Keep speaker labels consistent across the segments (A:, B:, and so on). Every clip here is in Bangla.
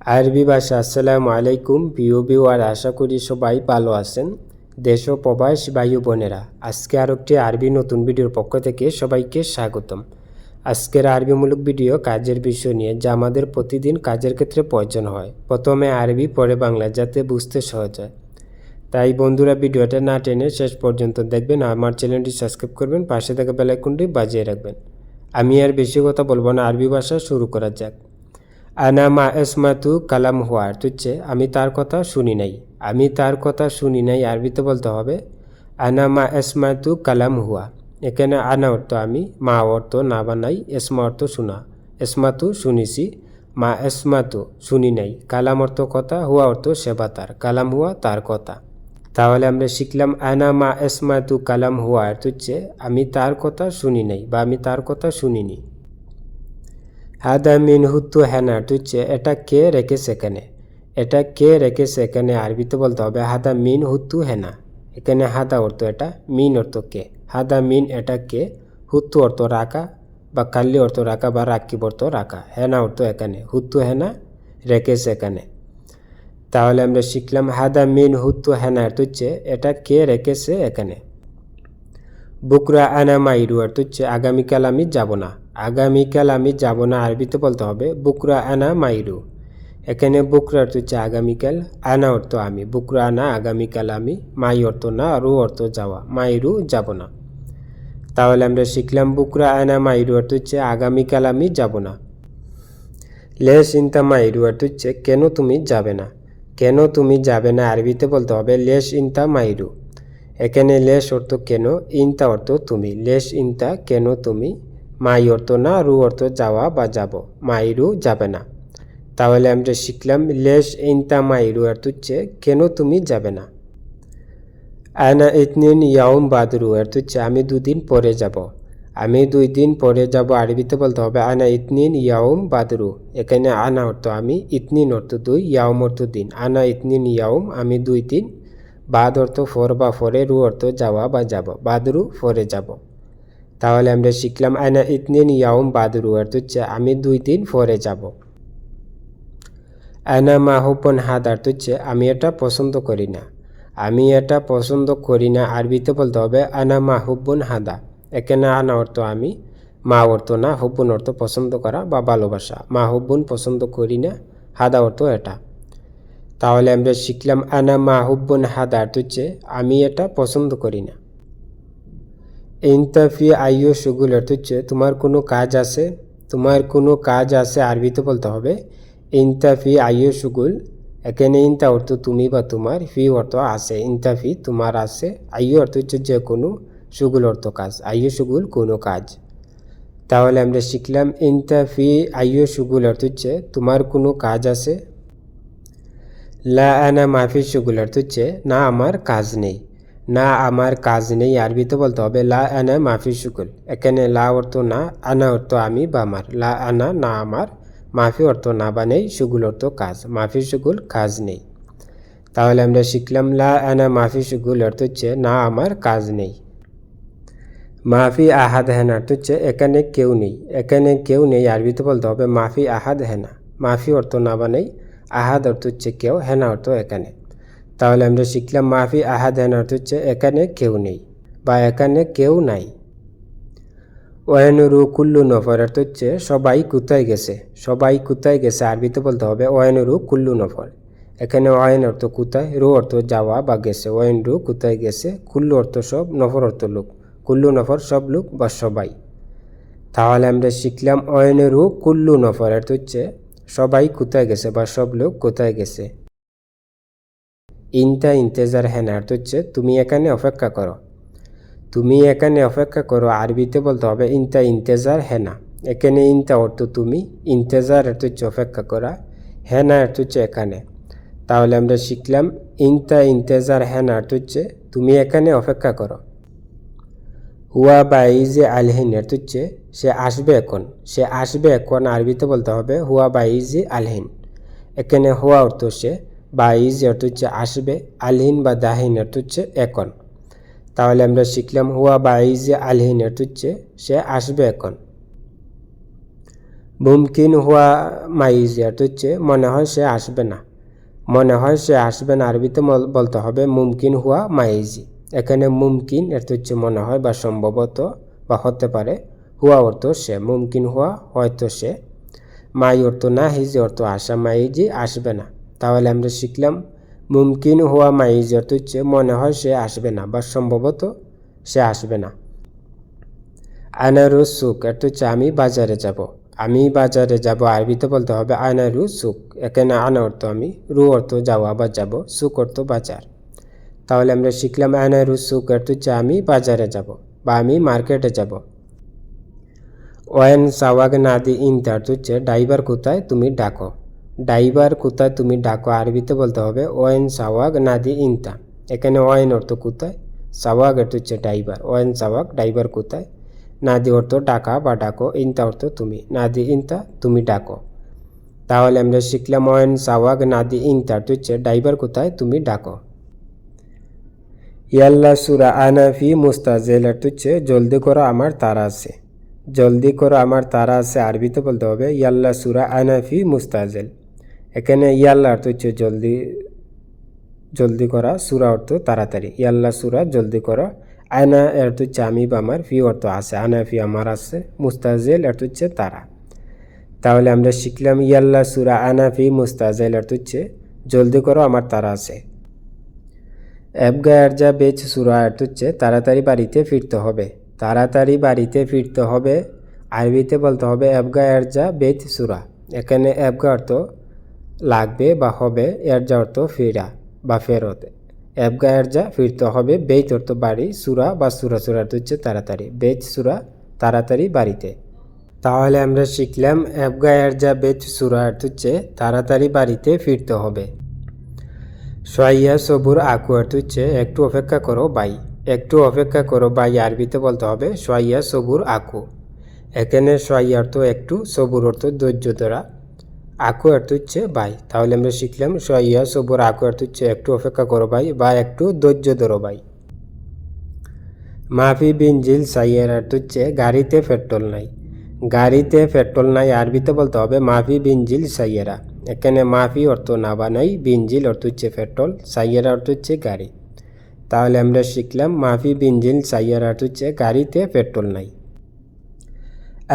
A: আরবি ভাষা, আসসালামু আলাইকুম, প্রিয় বিওয়ার আশা করি সবাই ভালো আছেন। দেশ ও প্রবাস ভাই বোনেরা, আজকে আর একটি আরবি নতুন ভিডিওর পক্ষ থেকে সবাইকে স্বাগতম। আজকের আরবিমূলক ভিডিও কাজের বিষয় নিয়ে, যা আমাদের প্রতিদিন কাজের ক্ষেত্রে প্রয়োজন হয়। প্রথমে আরবি, পরে বাংলা, যাতে বুঝতে সহজ হয়। তাই বন্ধুরা, ভিডিওটা না টেনে শেষ পর্যন্ত দেখবেন আমার চ্যানেলটি সাবস্ক্রাইব করবেন, পাশে থাকা বেলাইকনটি বাজিয়ে রাখবেন। আমি আর বেশি কথা বলব না, আরবি ভাষা শুরু করা যাক। আনা মা এসমাতু কালাম হুয়া তুচ্ছে আমি তার কথা শুনি নাই। আমি তার কথা শুনি নাই, আরবিতে বলতে হবে, আনা মা এসমাতু কালাম হুয়া। এখানে আনা অর্থ আমি, মা অর্থ না বানাই, এসমা অর্থ শোনা। এসমাতু শুনিছি, মা এসমাতু শুনি নাই। কালাম অর্থ কথা, হুয়া অর্থ সেবা তার, কালাম হুয়া তার কথা। তাহলে আমরা শিখলাম, আনা মা এসমাতু কালাম হুয়া হচ্ছে আমি তার কথা শুনি নাই বা আমি তার কথা শুনিনি। হাদা মিন হুত্তু হ্যানাট হচ্ছে এটা কে রেখেছে এখানে এটা কে রেখেছে এখানে আরবিতে বলতে হবে, হাদা মিন হুত্তু হেনা। এখানে হাদা অর্থ এটা, মিন অর্থ কে? হাদা মিন এটা কে? হুত্তু অর্থ রাখা, বা কাল্লি অর্থ রাখা, বা রাকিব অর্থ রাখা। হেনা অর্থ এখানে। হুত্তু হেনা রেখেছে এখানে তাহলে আমরা শিখলাম, হাদা মিন হুত্তু হেনা অর্থ হচ্ছে এটা কে রেখেছে এখানে? বুকরা আনা মাইরু অর্থ হচ্ছে আগামীকাল আমি যাব না। আগামীকাল আমি যাব না, আরবিতে বলতে হবে, বুকরা আনা মাইরু। এখানে বুকরা অর্থ হচ্ছে আগামীকাল, আনা অর্থ আমি, বুকরা আনা আগামীকাল আমি, মাই অর্থ না, রু অর্থ যাওয়া, মাইরু যাব না। তাহলে আমরা শিখলাম বুকরা আনা মাইরু অর্থ হচ্ছে আগামীকাল আমি যাব না। লে চিন্তা মাইরু অর্থ হচ্ছে কেন তুমি যাবে না। কেন তুমি যাবে না, আরবিতে বলতে হবে লেশ ইনতা মাইরু। এখানে লেশ অর্থ কেন ইনতা অর্থ তুমি লেশ ইনতা কেন তুমি মাই অর্থ না, রু অর্থ যাওয়া বা যাব। মাইরু যাবে না। তাহলে আমরা শিখলাম, লেশ ইনতা মাইরু অর্থ হচ্ছে, কেন তুমি যাবে না? আয়না ইতনিন ইয়াউম বাদরু অর্থ হচ্ছে, আমি দুদিন পরে যাব। আমি দুই দিন পরে যাব, আরবিতে বলতে হবে, আনা ইতনিন ইয়াউম বাদরু এখানে আনা অর্থ আমি, ইতনিন অর্থ দুই, ইয়াউম অর্থ দিন। আনা ইতনিন ইয়াউম, আমি দুই দিন। বাদ অর্থ ফর বা ফরে, রু অর্থ যাওয়া বা যাব। বাদরু ফরে যাব। তাহলে আমরা শিখলাম আয়না ইতনিন ইয়াউম বাদরু অর্থ হচ্ছে, আমি দুই দিন পরে যাব। আয়না মাহুপন হাদ অর্থ হচ্ছে, আমি এটা পছন্দ করি না। আমি এটা পছন্দ করি না। আরবিতে বলতে হবে, আনা মাহুবন হাদা। এখানে আনা অর্থ আমি, মা অর্থ না হুব্বন অর্থ পছন্দ করা বা ভালোবাসা। মা হুব্বন পছন্দ করি না, হাদা অর্থ এটা। তাহলে আমরা শিখলাম, আনা মা হুব্বন হাদা অর্থ হচ্ছে, আমি এটা পছন্দ করি না। ইনতাফি আইও সুগুল অর্থ হচ্ছে, তোমার কোনো কাজ আছে, তোমার কোনো কাজ আছে আরবিতে বলতে হবে ইনতাফি আইও সুগুল, এখানে ইনতা অর্থ তুমি বা তোমার, ফি অর্থ আছে ইনতাফি তোমার আছে, আইও অর্থ হচ্ছে যে কোনো সুগুল অর্থ কাজ, আইও সুগুল কোনো কাজ। তাহলে আমরা শিখলাম ইনতাফি আইও সুগুল অর্থ হচ্ছে, তোমার কোনো কাজ আছে, লা আনা মাফি সুগুল অর্থ হচ্ছে, না আমার কাজ নেই। না, আমার কাজ নেই আরবিতে বলতে হবে, লা আনা মাফি শুকুল এখানে লা অর্থ না, আনা অর্থ আমি বা আমার। লা আনা না, আমার। মাফি অর্থ না বা নেই সুগুল অর্থ কাজ। মাফি শুকুল কাজ নেই। তাহলে আমরা শিখলাম, লা আনা মাফি শুকুল অর্থ হচ্ছে, না, আমার কাজ নেই। মাফি আহাদ হেনা অর্থ হচ্ছে, এখানে কেউ নেই। এখানে কেউ নেই আরবিতে বলতে হবে, মাফি আহাদ হেনা। মাফি অর্থ না বা নেই, আহাদ অর্থ হচ্ছে কেউ, হেনা অর্থ এখানে। তাহলে আমরা শিখলাম মাফি আহাদ হেন অর্থ হচ্ছে এখানে কেউ নেই বা এখানে কেউ নাই। ওয়ানুরু কুল্লু নফর অর্থ হচ্ছে সবাই কোথায় গেছে, সবাই কোথায় গেছে আরবিতে বলতে হবে ওয়ানুরু কুল্লু নফর। এখানে ওয়াইন অর্থ কোথায়, রু অর্থ যাওয়া বা গেছে ওয়াইন রু কোথায় গেছে, কুল্লু অর্থ সব নফর অর্থ লোক, কুল্লু নফর সব লোক বা সবাই। তাহলে আমরা শিখলাম ওয়ানুরু কুল্লু নফর অর্থ হচ্ছে সবাই কোথায় গেছে বা সব লোক কোথায় গেছে। ইনতা ইন্তেজার হেনা অর্থ হচ্ছে, তুমি এখানে অপেক্ষা করো। তুমি এখানে অপেক্ষা করো, আরবিতে বলতে হবে ইনতা ইন্তেজার হেনা এখানে ইনতা অর্থ তুমি, ইন্তেজার অর্থ হচ্ছে অপেক্ষা করা হেনা অর্থ হচ্ছে এখানে। তাহলে আমরা শিখলাম ইনতা ইন্তেজার হেনা অর্থ হচ্ছে, তুমি এখানে অপেক্ষা করো। হুয়া বা এই যে আলহিন অর্থ হচ্ছে, সে আসবে এখন, সে আসবে এখন, আরবিতে বলতে হবে হুয়া বা এই যে আলহিন। এখানে হুয়া অর্থ সে বা ইজ অর্থ হচ্ছে আসবে, আলহিন বা দাহিন অর্থ হচ্ছে এখন তাহলে আমরা শিখলাম হুয়া বা ইজ আলহিন অর্থ হচ্ছে সে আসবে এখন মুমকিন হুয়া মাইজি অর্থ হচ্ছে মনে হয় সে আসবে না। মনে হয় সে আসবে না, আরবিতে বলতে হবে মুমকিন হুয়া মাইজি। এখানে মুমকিন এর হচ্ছে মনে হয় বা সম্ভবত বা হতে পারে, হুয়া অর্থ সে, মুমকিন হুয়া হয়তো সে। মাই অর্থ না হিজি অর্থ আসা মাইজি আসবে না। তাহলে আমরা শিখলাম, মুমকিন হওয়া মাইজি অর্থ হচ্ছে মনে হয় সে আসবে না বা সম্ভবত সে আসবে না। আনারু সুক এটা হচ্ছে আমি বাজারে যাব। আমি বাজারে যাব, আরবিতে বলতে হবে আনারু সুক এখানে আনা অর্থ আমি, রু অর্থ যাওয়া বা যাব সুক অর্থ বাজার। তাহলে আমরা শিখলাম আনারু সুক এটা হচ্ছে আমি বাজারে যাব বা আমি মার্কেটে যাব। ওয়েন সাওয়াগ নাদি ইনতে অর্থ হচ্ছে ড্রাইভার কোথায় তুমি ডাকো। ড্রাইভার কোথায় তুমি ডাকো, আরবিতে বলতে হবে, ওয়েন সাওয়াগ নাদি ইনতা। এখানে ওয়েন অর্থ কোথায় সাওয়াগ অর্থ হচ্ছে ড্রাইভার ওয়েন সাওয়াগ ড্রাইভার কোথায় নাদি অর্থ ডাকা বা ডাকো, ইনতা অর্থ তুমি, নাদি ইনতা তুমি ডাকো। তাহলে আমরা শিখলাম ওয়েন সাওয়াগ নাদি ইনতা অর্থ হচ্ছে ড্রাইভার কোথায় তুমি ডাকো। ইয়াল্লা সুরা আনাফি মুস্তাজেল অর্থ হচ্ছে জলদি করো আমার তারা আছে। জলদি করো আমার তারা আছে, আরবিতে বলতে হবে, ইয়াল্লা সুরা আনাফি মুস্তাজেল। এখানে ইয়াল্লা অর্থ হচ্ছে জলদি জলদি করা, সুরা অর্থ তাড়াতাড়ি। ইয়াল্লা, সুরা, জলদি করা। আয়না অর্থ হচ্ছে আমি বা আমার, ফি অর্থ আছে। আনাফি আমার আছে। মুস্তাজেল অর্থ হচ্ছে তারা। তাহলে আমরা শিখলাম ইয়াল্লা, সুরা আনাফি মুস্তাজেল অর্থ হচ্ছে জলদি করো, আমার তারা আছে। অ্যাবগায়ার যা বেচ সুরা অর্থ হচ্ছে তাড়াতাড়ি বাড়িতে ফিরতে হবে। তাড়াতাড়ি বাড়িতে ফিরতে হবে, আরবিতে বলতে হবে অ্যাবগায়ার যা বেচ সুরা। এখানে অ্যাবগা অর্থ লাগবে বা হবে, এর যা অর্থ ফিরা বা ফেরত। অ্যাবগায়ার যা ফিরতে হবে বেত অর্থ বাড়ি, সুরা বা সুরা সুরা অর্থ হচ্ছে তাড়াতাড়ি। বেচ সুরা, তাড়াতাড়ি বাড়িতে। তাহলে আমরা শিখলাম অ্যাবগায়ার যা বেচ সুরা অর্থ হচ্ছে তাড়াতাড়ি বাড়িতে ফিরতে হবে। সোয়াইয়া সবুর আকু অর্থ হচ্ছে একটু অপেক্ষা করো বাই। একটু অপেক্ষা করো বাই, আরবিতে বলতে হবে, সোয়াইয়া সবুর আকু। এখানে সোয়াইয়া অর্থ একটু সবুর অর্থ ধৈর্য ধরা। আকু অর্থ হচ্ছে বাই। তাহলে আমরা শিখলাম সোয়াইয়া সবুর আকু অর্থ হচ্ছে একটু অপেক্ষা করো বাই, বা একটু ধৈর্য ধরো বাই। মাফি বিনজিল সাইয়ের অর্থ হচ্ছে গাড়িতে পেট্রোল নাই। গাড়িতে পেট্রোল নাই, আরবিতে বলতে হবে মাফি বিনজিল সাইয়েরা। এখানে মাফি অর্থ না বা নাই বিনজিল অর্থ হচ্ছে পেট্রোল, সাইয়েরা অর্থ হচ্ছে গাড়ি। তাহলে আমরা শিখলাম মাফি বিনজিল সাইয়েরা অর্থ হচ্ছে গাড়িতে পেট্রোল নাই।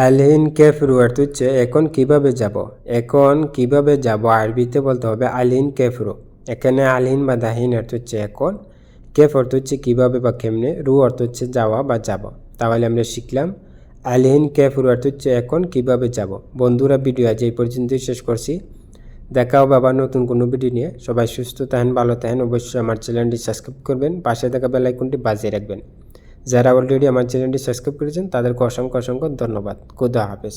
A: আলহিন কেফরু অর্থ হচ্ছে এখন কীভাবে যাব? এখন কীভাবে যাব? আরবিতে বলতে হবে আলহিন কেফরু। এখানে আলহিন বা দাহিন অর্থ হচ্ছে এখন। কেফ অর্থ হচ্ছে কীভাবে বা কেমনে? রু অর্থ হচ্ছে যাওয়া বা যাব। তাহলে আমরা শিখলাম আলহিন কেফরু অর্থ হচ্ছে এখন কীভাবে যাব? বন্ধুরা, ভিডিও আজ এই পর্যন্তই শেষ করছি। দেখা হবে আবার নতুন কোনো ভিডিও নিয়ে। সবাই সুস্থ থাকেন, ভালো থাকেন। অবশ্যই আমার চ্যানেলটি সাবস্ক্রাইব করবেন। পাশে থাকা বেলাইকনটি বাজিয়ে রাখবেন। যারা অলরেডি আমার চ্যানেলটি সাবস্ক্রাইব করেছেন তাদেরকে অসংখ্য অসংখ্য ধন্যবাদ। খুদা হাফেজ।